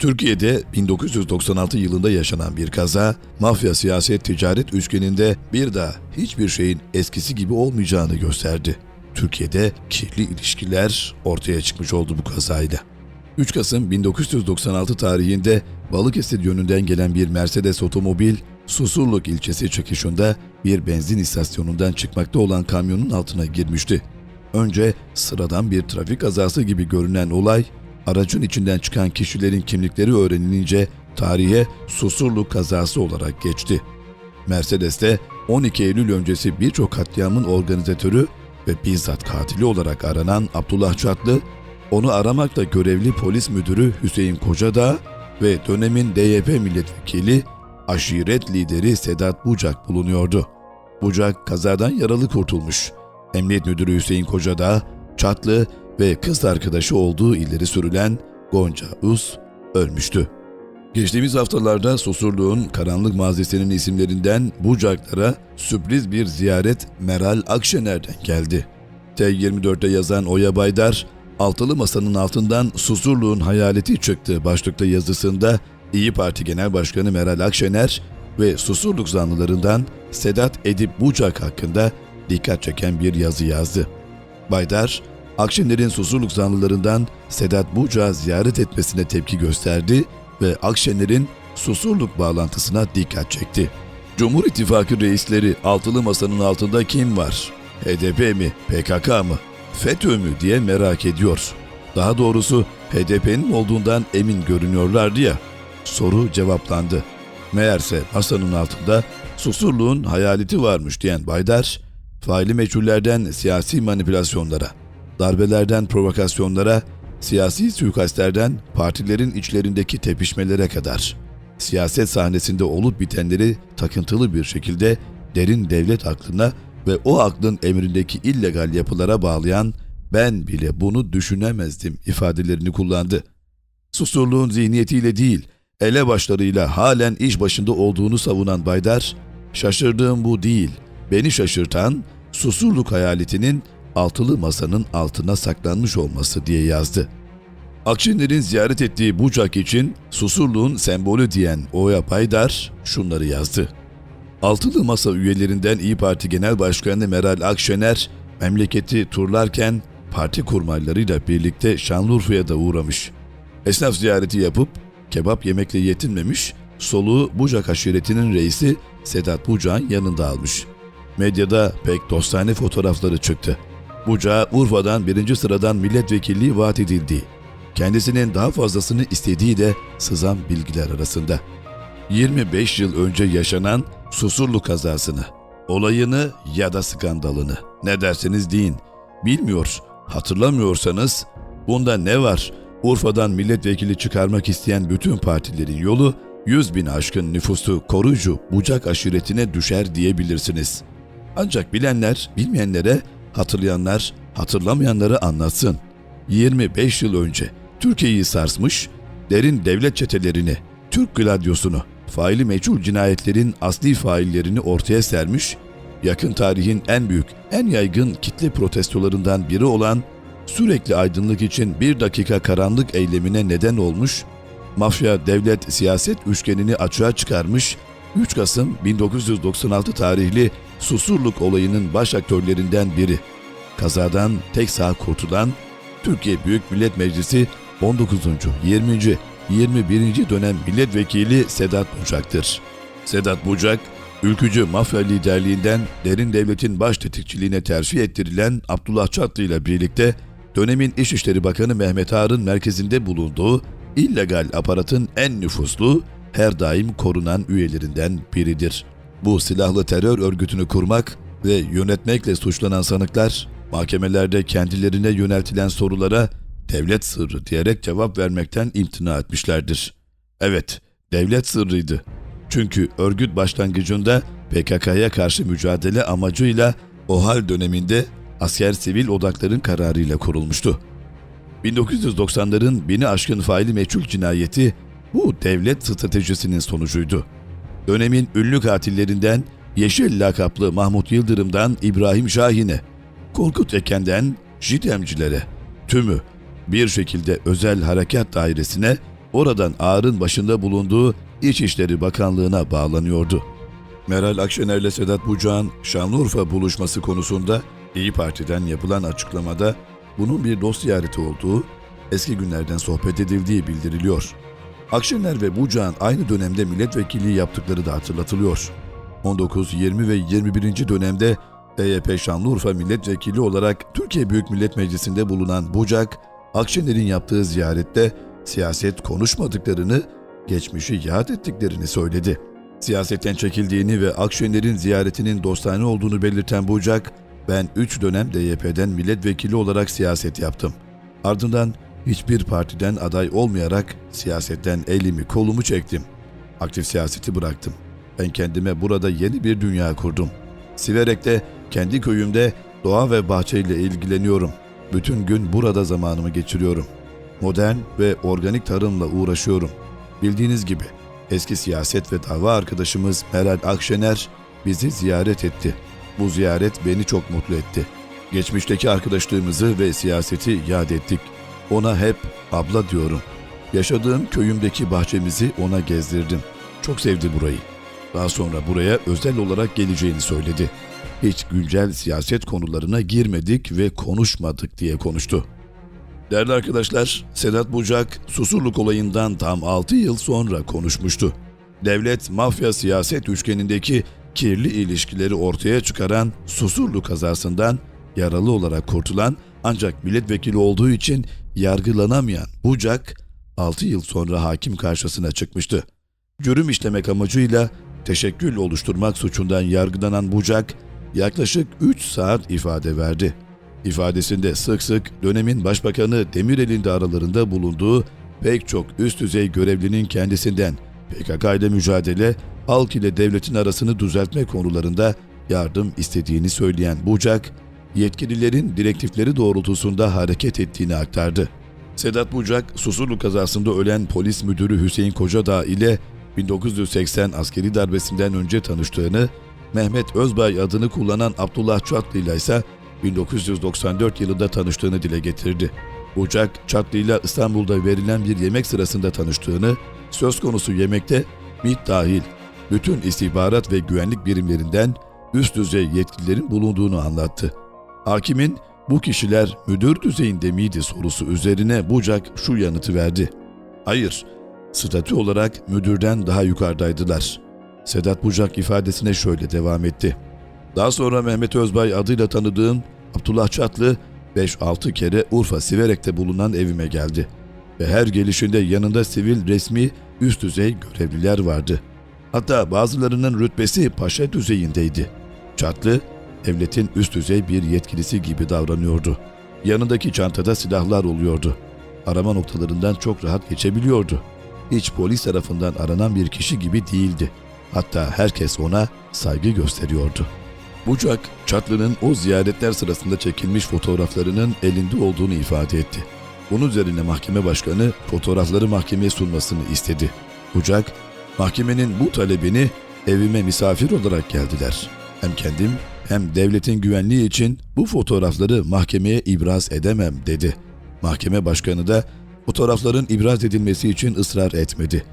Türkiye'de 1996 yılında yaşanan bir kaza, mafya siyaset ticaret üçgeninde bir daha hiçbir şeyin eskisi gibi olmayacağını gösterdi. Türkiye'de kirli ilişkiler ortaya çıkmış oldu bu kazayla. 3 Kasım 1996 tarihinde Balıkesir yönünden gelen bir Mercedes otomobil, Susurluk ilçesi çıkışında bir benzin istasyonundan çıkmakta olan kamyonun altına girmişti. Önce sıradan bir trafik kazası gibi görünen olay, aracın içinden çıkan kişilerin kimlikleri öğrenilince tarihe Susurluk kazası olarak geçti. Mercedes'te 12 Eylül öncesi birçok katliamın organizatörü ve bizzat katili olarak aranan Abdullah Çatlı, onu aramakla görevli polis müdürü Hüseyin Kocadağ ve dönemin DYP milletvekili aşiret lideri Sedat Bucak bulunuyordu. Bucak kazadan yaralı kurtulmuş. Emniyet müdürü Hüseyin Kocadağ, Çatlı ve kız arkadaşı olduğu ileri sürülen Gonca Uz ölmüştü. Geçtiğimiz haftalarda Susurluğun karanlık mazisinin isimlerinden Bucaklara sürpriz bir ziyaret Meral Akşener'den geldi. T24'te yazan Oya Baydar, Altılı Masa'nın altından Susurluğun hayaleti çıktı başlıklı yazısında İyi Parti Genel Başkanı Meral Akşener ve Susurluk zanlılarından Sedat Edip Bucak hakkında dikkat çeken bir yazı yazdı. Baydar, Akşener'in Susurluk zanlılarından Sedat Bucak'ı ziyaret etmesine tepki gösterdi ve Akşener'in Susurluk bağlantısına dikkat çekti. Cumhur İttifakı reisleri altılı masanın altında kim var? HDP mi, PKK mı, FETÖ mü diye merak ediyor. Daha doğrusu HDP'nin olduğundan emin görünüyorlardı ya. Soru cevaplandı. Meğerse masanın altında Susurluğun hayaleti varmış diyen Baydar, faili meçhullerden siyasi manipülasyonlara, darbelerden provokasyonlara, siyasi suikastlerden partilerin içlerindeki tepişmelere kadar siyaset sahnesinde olup bitenleri takıntılı bir şekilde derin devlet aklına ve o aklın emrindeki illegal yapılara bağlayan ben bile bunu düşünemezdim ifadelerini kullandı. Susurluğun zihniyetiyle değil, elebaşlarıyla halen iş başında olduğunu savunan Baydar, şaşırdığım bu değil, beni şaşırtan Susurluk hayaletinin altılı masanın altına saklanmış olması diye yazdı. Akşener'in ziyaret ettiği Bucak için Susurluğun sembolü diyen Oya Baydar şunları yazdı. Altılı Masa üyelerinden İyi Parti Genel Başkanı Meral Akşener, memleketi turlarken parti kurmaylarıyla birlikte Şanlıurfa'ya da uğramış. Esnaf ziyareti yapıp kebap yemekle yetinmemiş, soluğu Bucak aşiretinin reisi Sedat Bucak'ın yanında almış. Medyada pek dostane fotoğrafları çıktı. Bucak'a Urfa'dan birinci sıradan milletvekilliği vaat edildiği, kendisinin daha fazlasını istediği de sızan bilgiler arasında. 25 yıl önce yaşanan Susurlu kazasını, olayını ya da skandalını ne derseniz deyin. Bilmiyor, hatırlamıyorsanız bunda ne var? Urfa'dan milletvekili çıkarmak isteyen bütün partilerin yolu 100 bin aşkın nüfusu korucu bucak aşiretine düşer diyebilirsiniz. Ancak bilenler bilmeyenlere, hatırlayanlar hatırlamayanları anlatsın. 25 yıl önce Türkiye'yi sarsmış, derin devlet çetelerini, Türk gladyosunu, faili meçhul cinayetlerin asli faillerini ortaya sermiş, yakın tarihin en büyük, en yaygın kitle protestolarından biri olan sürekli aydınlık için bir dakika karanlık eylemine neden olmuş, mafya devlet siyaset üçgenini açığa çıkarmış, 3 Kasım 1996 tarihli Susurluk olayının baş aktörlerinden biri. Kazadan tek sağ kurtulan Türkiye Büyük Millet Meclisi 19. 20. 21. dönem milletvekili Sedat Bucak'tır. Sedat Bucak, ülkücü mafya liderliğinden derin devletin baş tetikçiliğine terfi ettirilen Abdullah Çatlı ile birlikte dönemin İçişleri Bakanı Mehmet Ağar'ın merkezinde bulunduğu illegal aparatın en nüfuslu, her daim korunan üyelerinden biridir. Bu silahlı terör örgütünü kurmak ve yönetmekle suçlanan sanıklar mahkemelerde kendilerine yöneltilen sorulara devlet sırrı diyerek cevap vermekten imtina etmişlerdir. Evet, devlet sırrıydı. Çünkü örgüt başlangıcında PKK'ya karşı mücadele amacıyla OHAL döneminde asker sivil odakların kararıyla kurulmuştu. 1990'ların bini aşkın faili meçhul cinayeti bu devlet stratejisinin sonucuydu. Dönemin ünlü katillerinden Yeşil lakaplı Mahmut Yıldırım'dan İbrahim Şahin'e, Korkut Eken'den JITEM'cilere, tümü bir şekilde özel harekat dairesine oradan ağrın başında bulunduğu İçişleri Bakanlığı'na bağlanıyordu. Meral Akşener'le Sedat Bucak'ın Şanlıurfa buluşması konusunda İyi Parti'den yapılan açıklamada bunun bir dost ziyareti olduğu, eski günlerden sohbet edildiği bildiriliyor. Akşener ve Bucak'ın aynı dönemde milletvekilliği yaptıkları da hatırlatılıyor. 19, 20 ve 21. dönemde DYP Şanlıurfa milletvekili olarak Türkiye Büyük Millet Meclisi'nde bulunan Bucak, Akşener'in yaptığı ziyarette siyaset konuşmadıklarını, geçmişi yad ettiklerini söyledi. Siyasetten çekildiğini ve Akşener'in ziyaretinin dostane olduğunu belirten Bucak, ben 3 dönem DYP'den milletvekili olarak siyaset yaptım. Ardından hiçbir partiden aday olmayarak siyasetten elimi kolumu çektim. Aktif siyaseti bıraktım. Ben kendime burada yeni bir dünya kurdum. Siverek'te kendi köyümde doğa ve bahçeyle ilgileniyorum. Bütün gün burada zamanımı geçiriyorum. Modern ve organik tarımla uğraşıyorum. Bildiğiniz gibi eski siyaset ve dava arkadaşımız Meral Akşener bizi ziyaret etti. Bu ziyaret beni çok mutlu etti. Geçmişteki arkadaşlığımızı ve siyaseti yad ettik. Ona hep abla diyorum. Yaşadığım köyümdeki bahçemizi ona gezdirdim. Çok sevdi burayı. Daha sonra buraya özel olarak geleceğini söyledi. Hiç güncel siyaset konularına girmedik ve konuşmadık diye konuştu. Değerli arkadaşlar, Sedat Bucak Susurluk olayından tam 6 yıl sonra konuşmuştu. Devlet mafya siyaset üçgenindeki kirli ilişkileri ortaya çıkaran Susurluk kazasından yaralı olarak kurtulan ancak milletvekili olduğu için yargılanamayan Bucak 6 yıl sonra hakim karşısına çıkmıştı. Cürüm işlemek amacıyla teşekkül oluşturmak suçundan yargılanan Bucak yaklaşık 3 saat ifade verdi. İfadesinde sık sık dönemin başbakanı Demirel'in de aralarında bulunduğu pek çok üst düzey görevlinin kendisinden PKK ile mücadele, halk ile devletin arasını düzeltme konularında yardım istediğini söyleyen Bucak, yetkililerin direktifleri doğrultusunda hareket ettiğini aktardı. Sedat Bucak, Susurlu kazasında ölen polis müdürü Hüseyin Kocadağ ile 1980 askeri darbesinden önce tanıştığını, Mehmet Özbay adını kullanan Abdullah Çatlı ile ise 1994 yılında tanıştığını dile getirdi. Bucak, Çatlı ile İstanbul'da verilen bir yemek sırasında tanıştığını, söz konusu yemekte MİT dahil bütün istihbarat ve güvenlik birimlerinden üst düzey yetkililerin bulunduğunu anlattı. Hakimin bu kişiler müdür düzeyinde miydi sorusu üzerine Bucak şu yanıtı verdi. Hayır, statü olarak müdürden daha yukarıdaydılar. Sedat Bucak ifadesine şöyle devam etti. Daha sonra Mehmet Özbay adıyla tanıdığım Abdullah Çatlı 5-6 kere Urfa Siverek'te bulunan evime geldi. Ve her gelişinde yanında sivil resmi üst düzey görevliler vardı. Hatta bazılarının rütbesi paşa düzeyindeydi. Çatlı, devletin üst düzey bir yetkilisi gibi davranıyordu. Yanındaki çantada silahlar oluyordu. Arama noktalarından çok rahat geçebiliyordu. Hiç polis tarafından aranan bir kişi gibi değildi. Hatta herkes ona saygı gösteriyordu. Bucak, Çatlı'nın o ziyaretler sırasında çekilmiş fotoğraflarının elinde olduğunu ifade etti. Bunun üzerine mahkeme başkanı fotoğrafları mahkemeye sunmasını istedi. Bucak, mahkemenin bu talebini evime misafir olarak geldiler. Hem kendim hem devletin güvenliği için bu fotoğrafları mahkemeye ibraz edemem dedi. Mahkeme başkanı da fotoğrafların ibraz edilmesi için ısrar etmedi.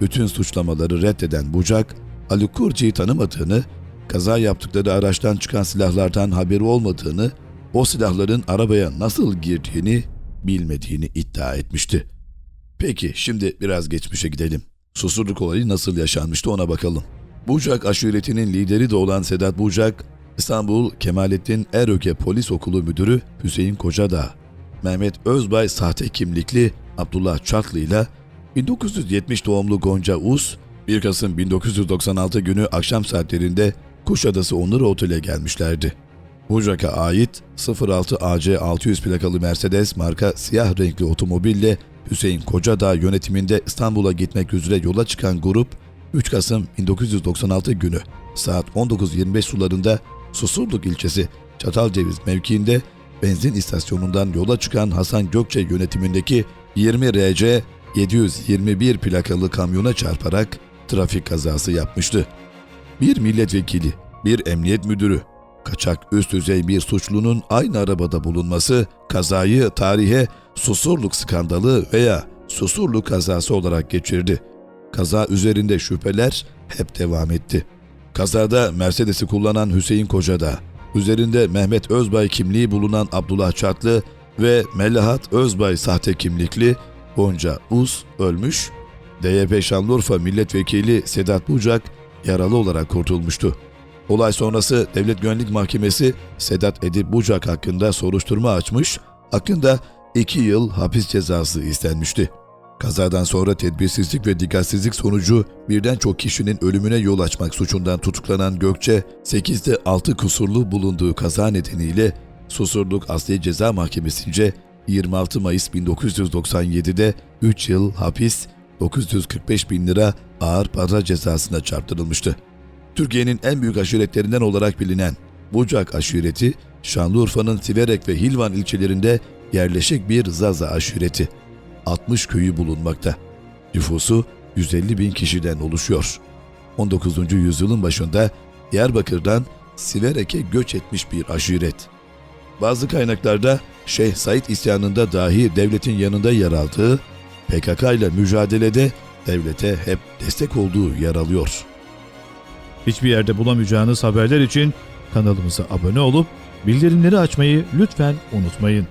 Bütün suçlamaları reddeden Bucak, Ali Kurci'yi tanımadığını, kaza yaptıkları araçtan çıkan silahlardan haberi olmadığını, o silahların arabaya nasıl girdiğini bilmediğini iddia etmişti. Peki şimdi biraz geçmişe gidelim. Susurluk olayı nasıl yaşanmıştı ona bakalım. Bucak aşiretinin lideri de olan Sedat Bucak, İstanbul Kemalettin Eröke Polis Okulu Müdürü Hüseyin Kocadağ, Mehmet Özbay sahte kimlikli Abdullah Çatlı ile 1970 doğumlu Gonca Us, 1 Kasım 1996 günü akşam saatlerinde Kuşadası Onur Otel'e gelmişlerdi. Bucak'a ait 06 AC 600 plakalı Mercedes marka siyah renkli otomobille Hüseyin Kocadağ yönetiminde İstanbul'a gitmek üzere yola çıkan grup 3 Kasım 1996 günü saat 19.25 sularında Susurluk ilçesi Çatalceviz mevkiinde benzin istasyonundan yola çıkan Hasan Gökçe yönetimindeki 20 RC 721 plakalı kamyona çarparak trafik kazası yapmıştı. Bir milletvekili, bir emniyet müdürü, kaçak üst düzey bir suçlunun aynı arabada bulunması kazayı tarihe Susurluk skandalı veya Susurlu kazası olarak geçirdi. Kaza üzerinde şüpheler hep devam etti. Kazada Mercedes'i kullanan Hüseyin Kocada, üzerinde Mehmet Özbay kimliği bulunan Abdullah Çatlı ve Melahat Özbay sahte kimlikli Gonca Uz ölmüş, DYP Şanlıurfa Milletvekili Sedat Bucak yaralı olarak kurtulmuştu. Olay sonrası Devlet Güvenlik Mahkemesi Sedat Edip Bucak hakkında soruşturma açmış, hakkında 2 yıl hapis cezası istenmişti. Kazadan sonra tedbirsizlik ve dikkatsizlik sonucu birden çok kişinin ölümüne yol açmak suçundan tutuklanan Gökçe, 8'de 6 kusurlu bulunduğu kaza nedeniyle Susurluk Asliye Ceza Mahkemesi'nce 26 Mayıs 1997'de 3 yıl hapis, 945 bin lira ağır para cezasına çarptırılmıştı. Türkiye'nin en büyük aşiretlerinden olarak bilinen Bucak aşireti, Şanlıurfa'nın Siverek ve Hilvan ilçelerinde yerleşik bir Zaza aşireti. 60 köyü bulunmakta. Nüfusu 150 bin kişiden oluşuyor. 19. yüzyılın başında Diyarbakır'dan Siverek'e göç etmiş bir aşiret. Bazı kaynaklarda Şeyh Said isyanında dahi devletin yanında yer aldığı, PKK ile mücadelede devlete hep destek olduğu yer alıyor. Hiçbir yerde bulamayacağınız haberler için kanalımıza abone olup bildirimleri açmayı lütfen unutmayın.